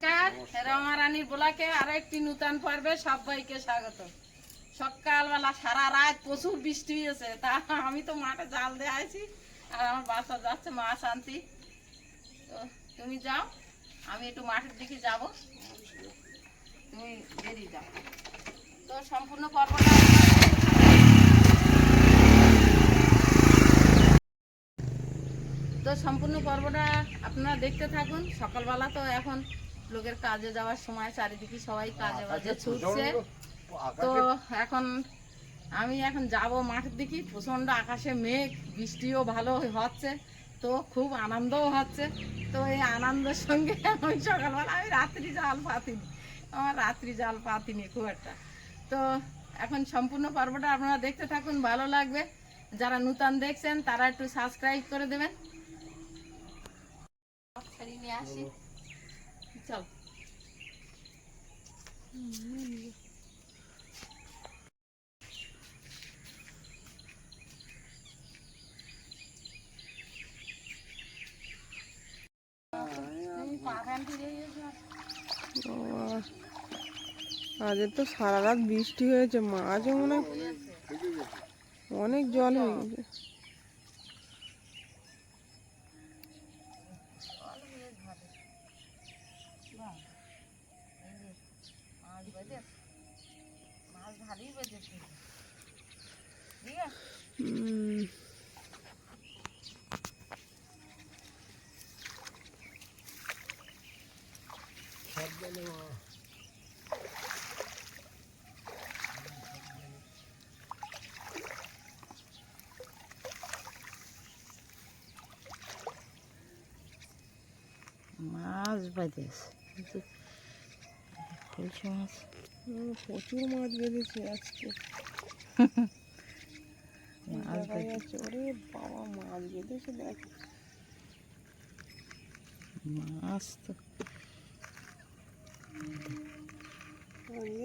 নমস্কার রমারানীর ব্লকে আরও একটি নূতন পর্বে সবাইকে স্বাগত। সকালবেলা সারা রাত প্রচুর বৃষ্টি হয়েছে, তা আমি তো মাঠে জাল দিয়ে আছি আর আমার বাসা যাচ্ছে মাছ আনতি তো তুমি যাও, আমি একটু মাঠের দিকে যাব। তুমি দেরি যাও। তো সম্পূর্ণ পর্বটা তো সম্পূর্ণ পর্বটা আপনারা দেখতে থাকুন, সকালবেলা তো এখন লোকের কাজে যাওয়ার সময় চারিদিকে সবাই কাজে বাজে ছুটছে। তো এখন আমি এখন যাব মাঠের দিকে প্রচণ্ড আকাশে মেঘ বৃষ্টিও ভালো হচ্ছে তো খুব আনন্দও হচ্ছে। তো এই আনন্দের সঙ্গে আমি সকালবেলা আমি রাত্রি জাল পাতিনি আমার রাত্রি জাল পাতিনি খুব একটা। তো এখন সম্পূর্ণ পর্বটা আপনারা দেখতে থাকুন ভালো লাগবে। যারা নূতন দেখছেন তারা একটু সাবস্ক্রাইব করে দেবেন। ছাড়িয়ে নিয়ে আসি। চল আজ তো সারা রাত বৃষ্টি হয়েছে মাছও মনে হয় অনেক জল হয়ে গেছে মাছ বেঁধে মাছ ভালোই বেঁধেছে ঠিক আছে হুম, মাছ বেঁধেছে খুলছে মাছ। প্রচুর মাছ বেঁধেছে আজকে। মাছ দেখা ওরে বাবা মাছ বেঁধেছে দেখ। মাছ তো।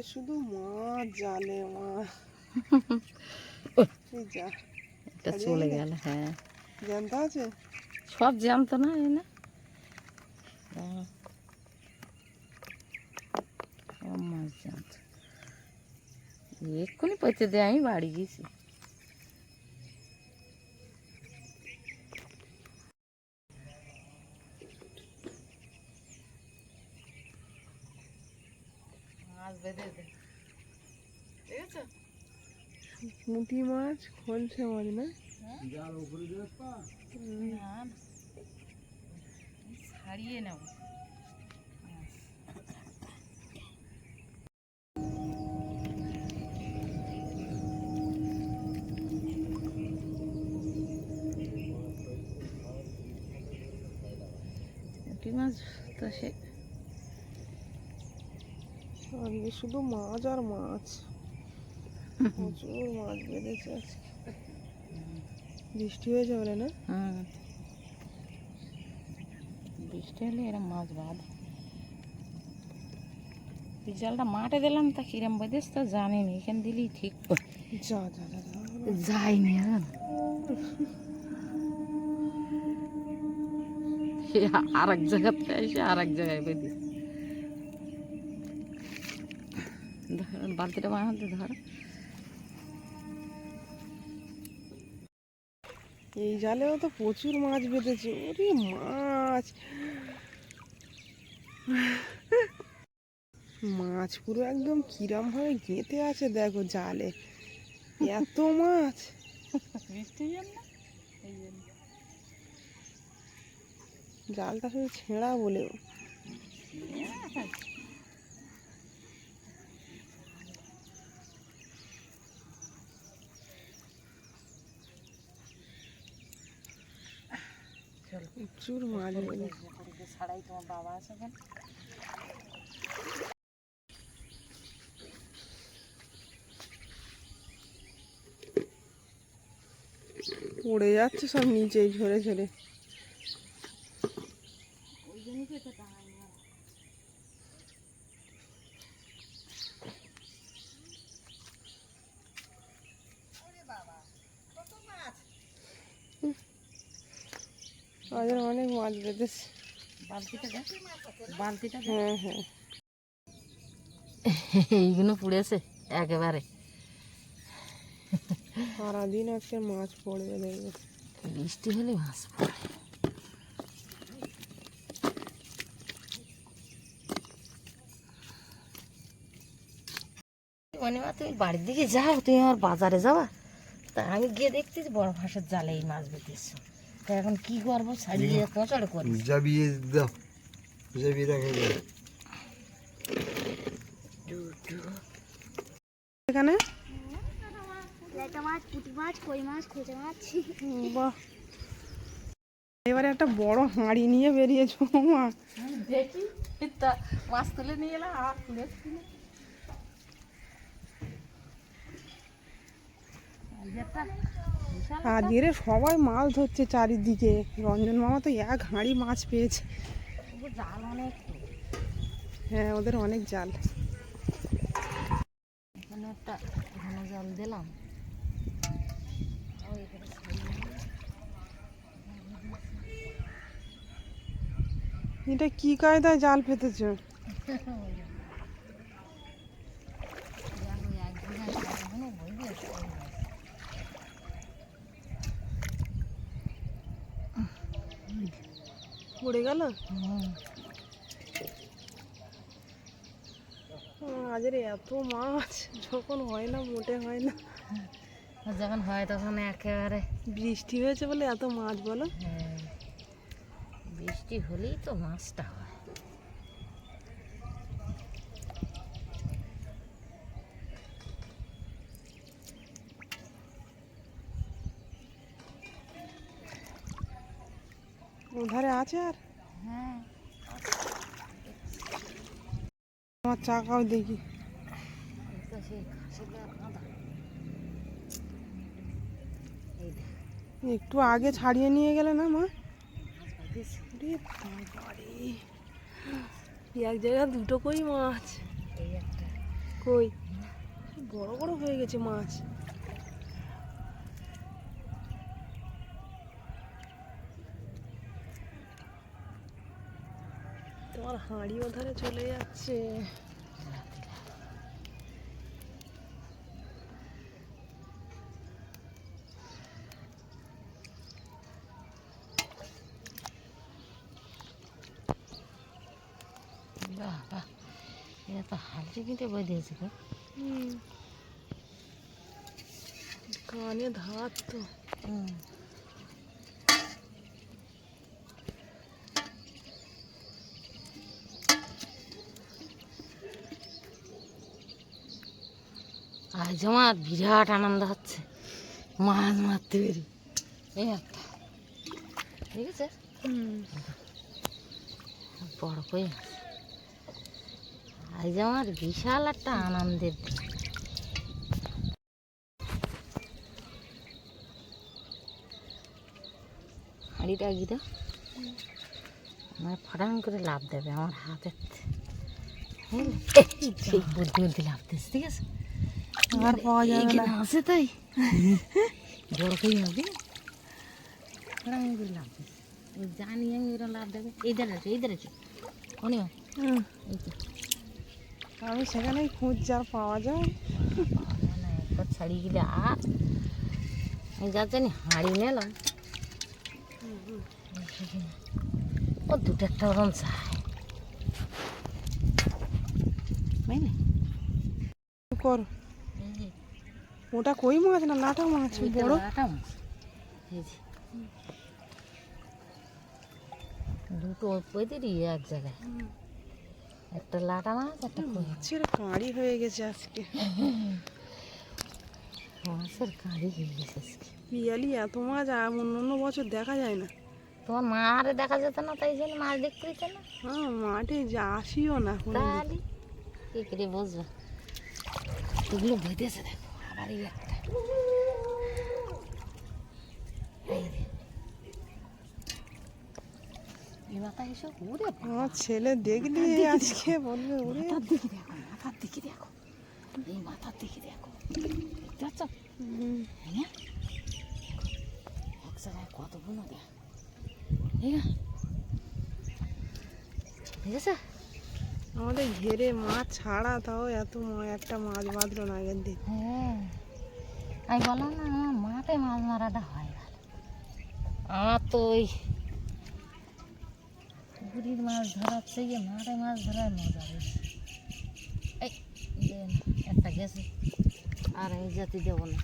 শুধু মাছ জালে মাছ। যা। এটা চলে গেল হ্যাঁ। জানতে আছে? সব না এই না? দাঁড়া। সব মাছ জানতো এক্ষুনি পেতে দিয়ে আমি বাড়ি গেছি মাছ বেঁধে দে ঠিক আছে পুঁটি মাছ খলছে মাছ না না, না। ছাড়িয়ে নেব। পুঁটি মাছ তো সে? আজকে শুধু মাছ আর মাছ। প্রচুর মাছ বেঁধেছে আজকে। বৃষ্টি হয়েছে বলে না? হুম হলে এরম মাছ বাঁধে এই জালটা মাঠে দিলাম তা কিরম বেঁধেছ তো জানিনি এখানে দিলেই ঠিক। যা যা যা যা। যাইনি আর এক জায়গা থেকে এসে আর এক জায়গায় বালতিটা বানাতে ধর। এই জালেও তো প্রচুর মাছ বেঁধেছে ওরে মাছ। মাছ পুরো একদম কিরম ভাবে গেঁথে আছে দেখো জালে। এত মাছ। জালটা শুধু ছেঁড়া বলেও। প্রচুর মাছ ছাড়াই তোমার বাবা আছে কেন পড়ে যাচ্ছে সব নিচেই ঝরে ঝরে। অনেক মাছ বেঁধেছে। হ্যাঁ হ্যাঁ। এইগুলো পুড়েছে একেবারে। সারাদিন আজকে মাছ পড়বে দেখবে। বৃষ্টি হলে মাছ পড়ে। অনিমা তুমি বাড়ির দিকে যাও তুমি আমার বাজারে যাওয়া তা আমি গিয়ে দেখতেছি বড় ফাঁসের জালে এই মাছ বেঁধেছো। এখন কি করব ছাড়িয়ে কচড় করব যাবিয়ে দাও যাবিয়ে রাখে দাও এখানে লেটা মাছ পুঁটি মাছ কই মাছ খোঁচা মাছ বাহ এবারে একটা বড় হাঁড়ি নিয়ে বেরিয়েছো মা। দেখি তা মাছ তুলে নিয়ে এলাম আর তুলে আজকে সবাই মাছ ধরছে চারিদিকে। রঞ্জন মামা তো এক হাঁড়ি মাছ পেয়েছে। হ্যাঁ ওদের অনেক জাল। এখানে একটা ঘন জল দিলাম। এটা কি কায়দায় জাল পেতেছো দেখো, এক বিঘা এখনও বই দিয়েছে ওই মাছ। পড়ে গেল। আজের এত মাছ যখন হয় না মোটে হয় না। যখন হয় তখন একেবারে বৃষ্টি হয়েছে বলে এত মাছ বলো। হ্যাঁ, বৃষ্টি হলেই তো মাছটা হয়। ওধারে আছে আর? হ্যাঁ। আমার চাকাও দেখি। একটু আগে ছাড়িয়ে নিয়ে গেলে না মা? এক জায়গায় দুটো কই মাছ? কই? বড় বড় হয়ে গেছে মাছ। তোমার হাঁড়ি ওধারে চলে যাচ্ছে। বাহ বাহ এটা তো হালকা কিনতে বই দিয়েছে গো। কানে ধার তো। হুম। আজ আমার বিরাট আনন্দ হচ্ছে মাছ মারতে পেরে এই একটা ঠিক আছে বড় কই আজ আমার বিশাল একটা আনন্দের দিন। হাঁড়িটা গিয়ে আমার ফটাং করে লাভ দেবে আমার হাতের বুদ্ধি বুদ্ধি লাভ দিস ঠিক আছে আর পাওয়া যাবে না। আছে তাই? বড় কই হবে? জানি আমি এরকম লাভ দেবে। এই ধারে আছে এই ধারে আছে অনিও হুম। এই তো। আমি সেখানেই খুঁজছি আর পাওয়া যায়। না একবার ছাড়িয়ে গেলে আর আমি যা জানি হাঁড়ি নিলাম ও দুটো একটা ওরম যায় বুঝলি কর। যে ওটা কই মাছ না নাটা মাছ? বড়? লাটা মাছ। দুটো ওইদেরই এক জায়গায়। একটা লাটা মাছ একটা। মাছের কাঁড়ি হয়ে গেছে আজকে। মাছের কাঁড়ি হয়ে গেছে আজকে। পিয়ালি এত মাছ আর অন্য অন্য বছর দেখা যায় না। তোমার মা আরে দেখা যেত না তাই জন্য মাছ দেখতে দিত না। হ্যাঁ মাঠে যা আসিও না। তাহলে কি করে বুঝবা? এগুলো বইতেছে দেখো। এই একটা আমার ছেলে দেখলি আজকে বলবে ওরে। মাথার দিকে দেখো মাথার দিকে দেখো। এই মাথার দিকে দেখো। দেখতে পাচ্ছ? হ্যাঁ? এক জায়গায় কতগুলো দেখ। ঠিক আছে? আমাদের ঘেরে মাছ ছাড়া তাও এত একটা মাছ বাঁধলো না আগের দিন। হ্যাঁ। আমি বললাম না মাঠে মাছ মারাটা হয় ভালো আমার তো ওই পুকুরির মাছ ধরার থেকে মাঠে মাছ ধরার মজা বেশি। এই একটা গেছে। আর এই জাতি দেবো না।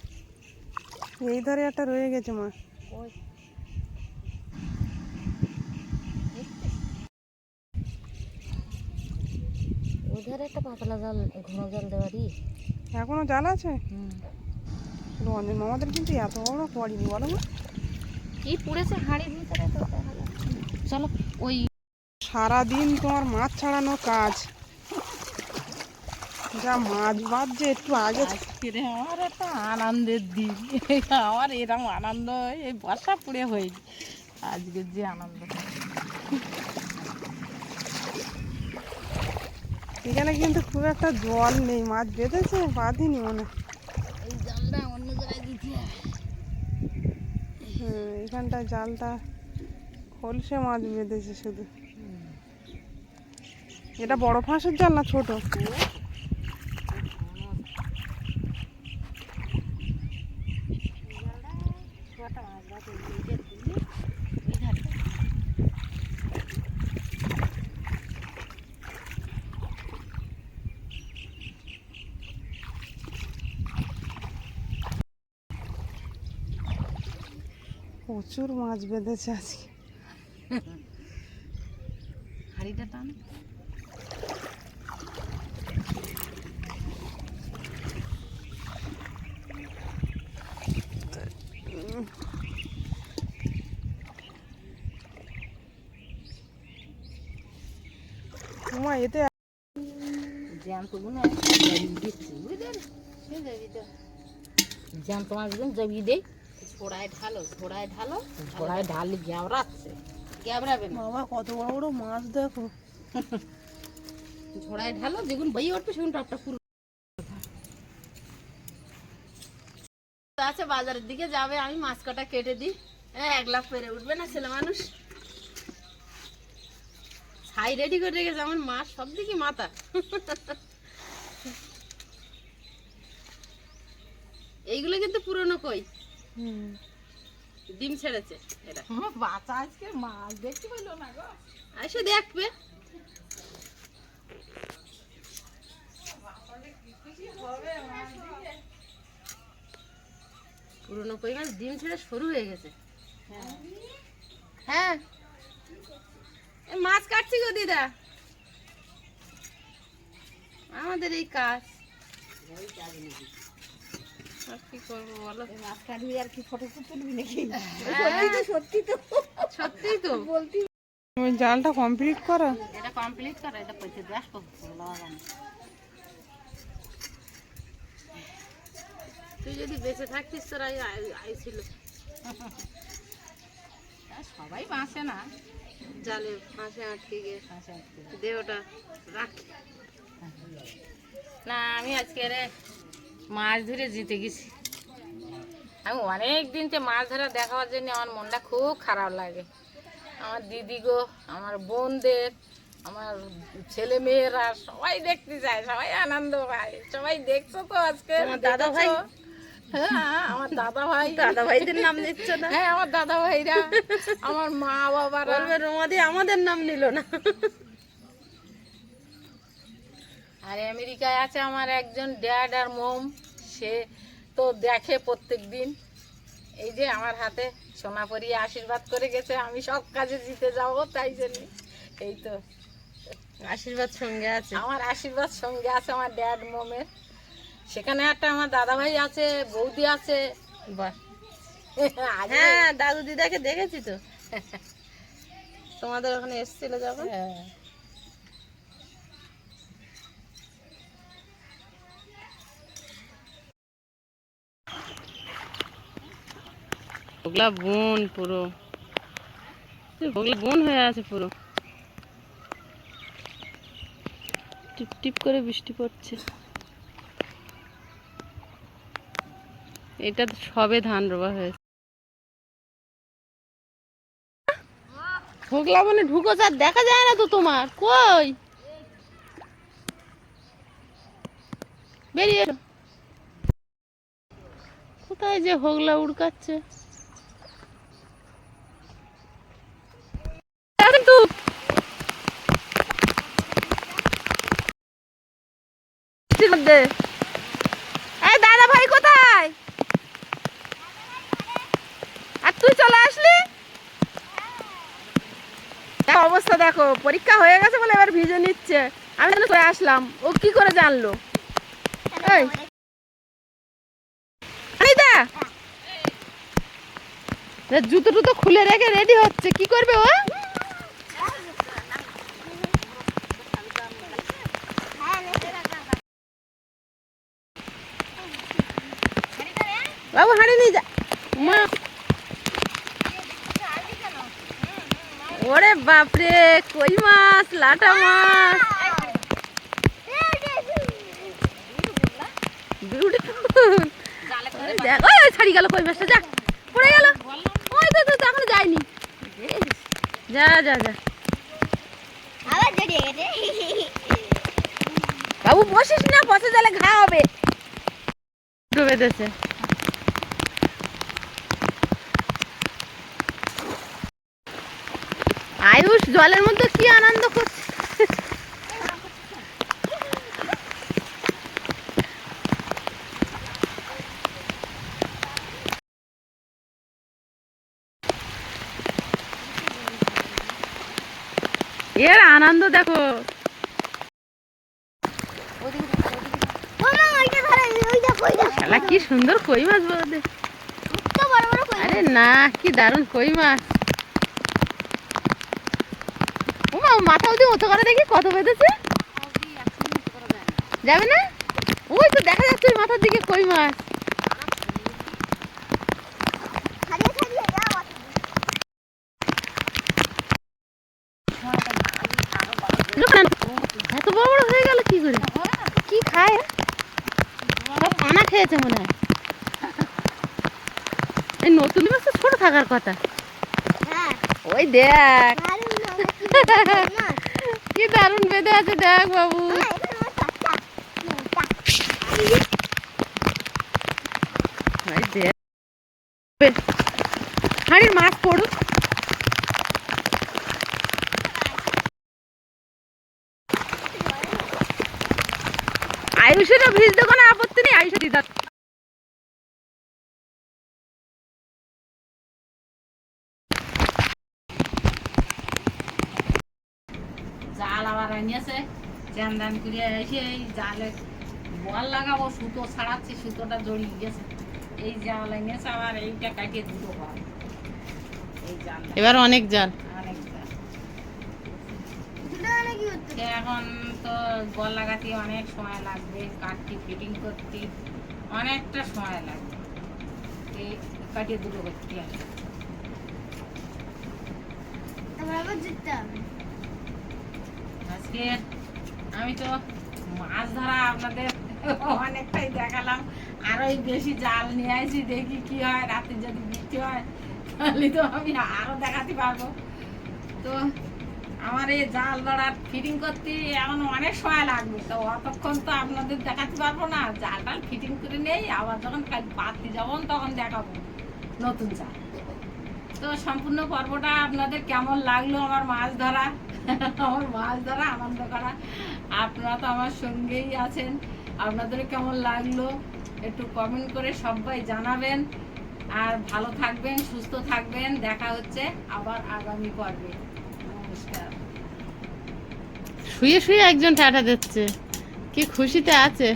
এই ধারে একটা রয়ে গেছে মাছ ওই ওধারে একটা পাতলা জাল ঘন জাল দেওয়ারই এখনও জাল আছে? হুম। রঞ্জন মামাদের কিন্তু এত বড় পড়িনি বলো না। কি পুড়েছে হাঁড়ির ভিতরে তো। চলো ওই সারাদিন তোমার মাছ ছাড়ানো কাজ। যা মাছ বাঁধছে একটু আগে আজকে আমার একটা আনন্দের দিন। আমার এরকম আনন্দ এই বর্ষা পুড়ে হয়নি। আজকে যে আনন্দ। এখানে কিন্তু খুব একটা জল নেই মাছ বেঁধেছে? বাঁধিনি মনে হয়। এই জালটা অন্য জায়গায় দিতে এখানটায় জালটা খলসে মাছ বেঁধেছে শুধু। এটা বড় ফাঁসের জাল না ছোটা? প্রচুর মাছ বেঁধেছে আজকে হাঁড়িটা টান তোমার এতে জ্যান্তগুলো জাবিয়ে দিচ্ছি বুঝলেন সে জাবিয়ে দেয় জ্যান্ত মাছগুলো জাবিয়ে দেয় ঢালো ঢালো ঢালে গ্যাবড়াচ্ছে গ্যাবড়াবে না বাবা কত বড় বড় মাছ দেখো। ঝোড়ায় ঢালো যেগুন বই উঠবে সেগুন টপটা পুরো আছে বাজারের দিকে যাবে আমি মাছ কটা কেটে দিই। হ্যাঁ এক লাখ পেরে উঠবে না ছেলে মানুষ। ছাই রেডি করে রেখেছে আমার মাছ সব দিকে মাথা। এইগুলো কিন্তু পুরনো কই? ডিম ছেড়েছে এরা বাচ্চা আজকে মাছ দেখতে পাইলো না গো। এসে দেখবে। পুরনো কই মাছ ডিম ছেড়ে সরু হয়ে গেছে। হ্যাঁ। মাছ কাটছি গো দিদা। আমাদের এই কাজ। কি করব বলো? আর কি ফটো তুলবি নাকি? সত্যি তো সত্যি তো। জালটা কমপ্লিট করো। এটা কমপ্লিট করো এটা পয়সা তুই যদি বেঁচে থাকতিস তোর আই আইছিল সবাই বাঁচে না। জালে ফাঁসে আটকে গিয়ে। দেহটা রাখ। না আমি আজকে রে মাছ ধরে জিতে গেছি। আমি অনেক দিন তো মাছ ধরা দেখাবার জন্য আমার মনটা খুব খারাপ লাগে। আমার দিদি গো আমার বোনদের আমার ছেলে মেয়েরা সবাই দেখতে যায় সবাই আনন্দ পায়। সবাই দেখছ তো আজকে? দাদা ভাই? হ্যাঁ আমার দাদা ভাই। দাদা ভাইদের নাম নিচ্ছ না? হ্যাঁ আমার দাদা ভাইরা আমার মা বাবারা। রোমাদি আমাদের নাম নিল না। আর আমেরিকায় আছে আমার একজন ড্যাড আর মোম। সে তো দেখে প্রত্যেক দিন এই যে আমার হাতে সোনা পরিয়ে আশীর্বাদ করে গেছে আমি সব কাজে জিতে যাব তাই জন্য। এই তো। আশীর্বাদ সঙ্গে আছে। আমার আশীর্বাদ সঙ্গে আছে আমার ড্যাড মোমের। সেখানে একটা আমার দাদা ভাই আছে বৌদি আছে। হ্যাঁ দাদু দিদাকে দেখেছি তো। তোমাদের ওখানে এসেছিল যখন? ওগুলা বোন পুরো। বোন হয়ে আছে পুরো। টিপ টিপ করে বৃষ্টি পড়ছে। এটা সবে ধান রোয়া হয়েছে। হোগলা বনে ঢুকো আর দেখা যায় না তো তোমার। কই? বেরিয়ে কোথায় যে হোগলা উড়কাচ্ছে কিন্তু বৃষ্টির মধ্যে। এই দাদা ভাই কোথায়? আর তুই চলে আসলি? অবস্থা দেখো পরীক্ষা হয়ে গেছে বলে এবার ভিজে নিচ্ছে। আমি যেন চলে আসলাম। ও কি করে জানলো? এই। জুতো টুতো খুলে রেখে রেডি হচ্ছে। কি করবে ও? বাবু হাঁড়ি নিয়ে যা। মা। ওরে বাপরে কই মাছ লাটা মাছ। দেখ ওই ওই ছাড়ি গেল কই মাছটা যা পড়ে গেল। ওই তো তো তো যায়নি। যা যা যা। বাবু বসিস না বসে ঘা হবে। ডুবে দিয়েছে আয়ুষ জলের মধ্যে কি আনন্দ করছে? এর আনন্দ দেখো। কি সুন্দর কই মাছ বলতে। বড় আরে না কি দারুণ কই মাছ ওমা ও মাথা অবধি মতো করে দেখি কত বেঁধেছে? যাবে না? ওই তো দেখা যাচ্ছে মাথার দিকে কই মাছ। এত বড় বড় হয়ে গেল কি করে? কি খায়? সব পানা খেয়েছে মনে হয়। এই নতুন মাছ তো ছোট থাকার কথা। হ্যাঁ। ওই দেখ। না কি দারুণ বেঁধে আছে দেখ বাবু। হাড়ির মাছ পড়ুক আয়ুষেরও ভিজতে কোনো আপত্তি নেই, আয়ুষের দিদা আনিয়েছে চ্যান দান করে এসে এই জালে বল লাগাবো সুতো ছাড়াচ্ছি সুতোটা জড়িয়ে গেছে। এই জাল এনেছে আবার এইটা কাটিয়ে দুটো বল। এই জাল এবার অনেক জাল। অনেক এখন তো বল লাগাতে অনেক সময় লাগবে কাঠটি ফিটিং করতে অনেকটা সময় লাগবে। এই কাটিয়ে দুটো করতে হবে আবার জিততে হবে। আজকে আমি তো মাছ ধরা আপনাদের অনেকটাই দেখালাম। আর ওই বেশি জাল নিয়ে আসি দেখি কি হয়, রাতে যদি বৃষ্টি হয়, তাহলে তো আমি আরও দেখাতে পারব। তো আমার এই জাল ধরার ফিটিং করতে এখন অনেক সময় লাগবে। তো অতক্ষণ তো আপনাদের দেখাতে পারব না। জাল টাল ফিটিং করে নেই, আবার যখন কাল পাততে যাব, তখন দেখাবো নতুন জাল। তো সম্পূর্ণ পর্বটা আপনাদের কেমন লাগল আমার মাছ ধরা? আমার মাছ ধরা, আনন্দ করা। আপনারা তো আমার সঙ্গেই আছেন। আপনাদের কেমন লাগল একটু কমেন্ট করে সবাই জানাবেন। আর ভালো থাকবেন, সুস্থ থাকবেন। দেখা হচ্ছে আবার আগামী পর্বে। নমস্কার। শুয়ে শুয়ে একজন টাটা দিচ্ছে। কি খুশিতে আছে।